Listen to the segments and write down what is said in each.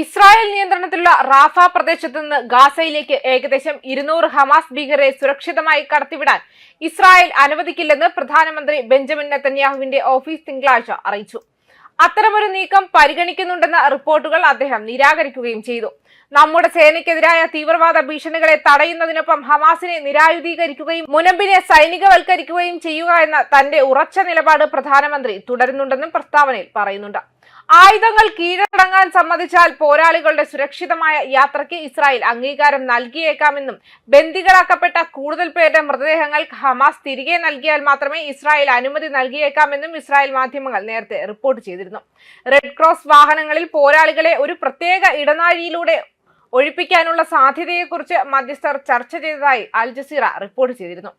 Israel നിയന്ത്രണത്തിലുള്ള Rafah പ്രദേശത്ത് നിന്ന് ഗാസയിലേക്ക് ഏകദേശം ഇരുന്നൂറ് ഹമാസ് ഭീകരരെ സുരക്ഷിതമായി കടത്തിവിടാൻ ഇസ്രായേൽ അനുവദിക്കില്ലെന്ന് പ്രധാനമന്ത്രി ബെഞ്ചമിൻ നെത്തന്യാഹുവിന്റെ ഓഫീസ് തിങ്കളാഴ്ച അറിയിച്ചു. അത്തരമൊരു നീക്കം പരിഗണിക്കുന്നുണ്ടെന്ന റിപ്പോർട്ടുകൾ അദ്ദേഹം നിരാകരിക്കുകയും ചെയ്തു. നമ്മുടെ സേനയ്ക്കെതിരായ തീവ്രവാദ ഭീഷണികളെ തടയുന്നതിനൊപ്പം ഹമാസിനെ നിരായുധീകരിക്കുകയും മുനമ്പിനെ സൈനികവൽക്കരിക്കുകയും ചെയ്യുക എന്ന തന്റെ ഉറച്ച നിലപാട് പ്രധാനമന്ത്രി തുടരുന്നുണ്ടെന്നും പ്രസ്താവനയിൽ പറയുന്നുണ്ട്. ആയുധങ്ങൾ കീഴടങ്ങാൻ സമ്മതിച്ചാൽ പോരാളികളുടെ സുരക്ഷിതമായ യാത്രയ്ക്ക് ഇസ്രായേൽ അംഗീകാരം നൽകിയേക്കാമെന്നും ബന്ദികളാക്കപ്പെട്ട കൂടുതൽ പേരുടെ മൃതദേഹങ്ങൾ ഹമാസ് തിരികെ നൽകിയാൽ മാത്രമേ ഇസ്രായേൽ അനുമതി നൽകിയേക്കാമെന്നും ഇസ്രായേൽ മാധ്യമങ്ങൾ നേരത്തെ റിപ്പോർട്ട് ചെയ്തിരുന്നു. റെഡ് ക്രോസ് വാഹനങ്ങളിൽ പോരാളികളെ ഒരു പ്രത്യേക ഇടനാഴിയിലൂടെ ഒഴിപ്പിക്കാനുള്ള സാധ്യതയെക്കുറിച്ച് മധ്യസ്ഥർ ചർച്ച ചെയ്തതായി അൽ ജസീറ റിപ്പോർട്ട് ചെയ്തിരുന്നു.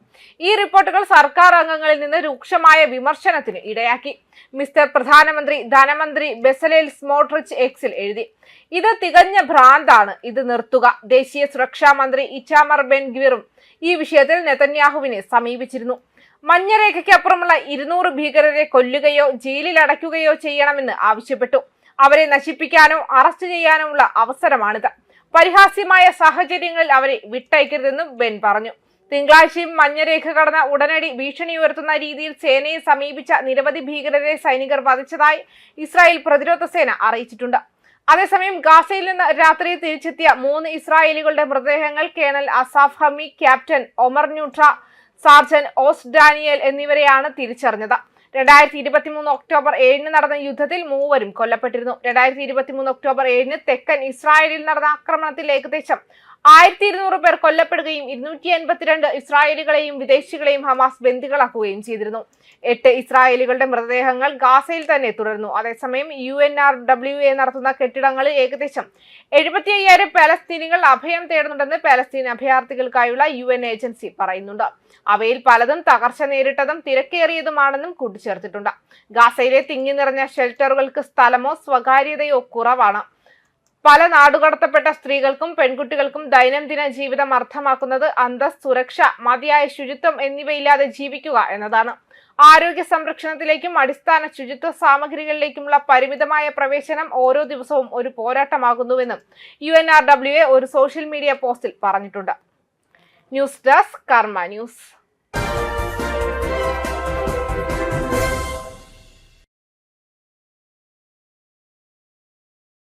ഈ റിപ്പോർട്ടുകൾ സർക്കാർ അംഗങ്ങളിൽ നിന്ന് രൂക്ഷമായ വിമർശനത്തിന് ഇടയാക്കി. മിസ്റ്റർ പ്രധാനമന്ത്രി ധനമന്ത്രി ബെസലേൽ സ്മോട്രിച്ച് എക്സിൽ എഴുതി ഇത് തികഞ്ഞ ഭ്രാന്താണ്. ഇത് നിർത്തുക. ദേശീയ സുരക്ഷാ മന്ത്രി ഇച്ചാമർ ബെൻ ഗ്വിറും ഈ വിഷയത്തിൽ നെതന്യാഹുവിനെ സമീപിച്ചിരുന്നു. മഞ്ഞരേഖയ്ക്കപ്പുറമുള്ള ഇരുന്നൂറ് ഭീകരരെ കൊല്ലുകയോ ജയിലിൽ അടയ്ക്കുകയോ ചെയ്യണമെന്ന് ആവശ്യപ്പെട്ടു. അവരെ നശിപ്പിക്കാനോ അറസ്റ്റ് ചെയ്യാനോ ഉള്ള അവസരമാണിത്. പരിഹാസ്യമായ സാഹചര്യങ്ങളിൽ അവരെ വിട്ടയക്കരുതെന്നും ബെൻ പറഞ്ഞു. തിങ്കളാഴ്ചയും മഞ്ഞരേഖ കടന്ന ഉടനടി ഭീഷണി ഉയർത്തുന്ന രീതിയിൽ സേനയെ സമീപിച്ച നിരവധി ഭീകരരെ സൈനികർ വധിച്ചതായി ഇസ്രായേൽ പ്രതിരോധ സേന അറിയിച്ചിട്ടുണ്ട്. അതേസമയം ഗാസയിൽ നിന്ന് രാത്രി തിരിച്ചെത്തിയ മൂന്ന് ഇസ്രായേലികളുടെ മൃതദേഹങ്ങൾ colonel Asaf Hami captain Omer Neutra sergeant Oz Daniel എന്നിവരെയാണ് തിരിച്ചറിഞ്ഞത്. രണ്ടായിരത്തി ഇരുപത്തി മൂന്ന് ഒക്ടോബർ ഏഴിന് നടന്ന യുദ്ധത്തിൽ മൂവരും കൊല്ലപ്പെട്ടിരുന്നു. രണ്ടായിരത്തി ഇരുപത്തി മൂന്ന് ഒക്ടോബർ ഏഴിന് തെക്കൻ ഇസ്രായേലിൽ നടന്ന ആക്രമണത്തിൽ ഏകദേശം ആയിരത്തി ഇരുന്നൂറ് പേർ കൊല്ലപ്പെടുകയും ഇരുന്നൂറ്റി എൺപത്തിരണ്ട് ഇസ്രായേലികളെയും വിദേശികളെയും ഹമാസ് ബന്ദികളാക്കുകയും ചെയ്തിരുന്നു. എട്ട് ഇസ്രായേലികളുടെ മൃതദേഹങ്ങൾ ഗാസയിൽ തന്നെ തുടർന്നു. അതേസമയം U N R W A നടത്തുന്ന കെട്ടിടങ്ങളിൽ ഏകദേശം എഴുപത്തി അയ്യായിരം പാലസ്തീനികൾ അഭയം തേടുന്നുണ്ടെന്ന് പാലസ്തീൻ അഭയാർത്ഥികൾക്കായുള്ള യു എൻ ഏജൻസി പറയുന്നുണ്ട്. അവയിൽ പലതും തകർച്ച നേരിട്ടതും തിരക്കേറിയതുമാണെന്നും കൂട്ടിച്ചേർത്തിട്ടുണ്ട്. ഗാസയിലെ തിങ്ങി നിറഞ്ഞ ഷെൽട്ടറുകൾക്ക് സ്ഥലമോ സ്വകാര്യതയോ കുറവാണ്. പല നാടുകടത്തപ്പെട്ട സ്ത്രീകൾക്കും പെൺകുട്ടികൾക്കും ദൈനംദിന ജീവിതം അർത്ഥമാക്കുന്നത് അന്തസ് സുരക്ഷ മതിയായ ശുചിത്വം എന്നിവയില്ലാതെ ജീവിക്കുക എന്നതാണ്. ആരോഗ്യ സംരക്ഷണത്തിലേക്കും അടിസ്ഥാന ശുചിത്വ സാമഗ്രികളിലേക്കുമുള്ള പരിമിതമായ പ്രവേശനം ഓരോ ദിവസവും ഒരു പോരാട്ടമാകുന്നുവെന്നും U N R W A ഒരു സോഷ്യൽ മീഡിയ പോസ്റ്റിൽ പറഞ്ഞിട്ടുണ്ട്. News desk Karma news.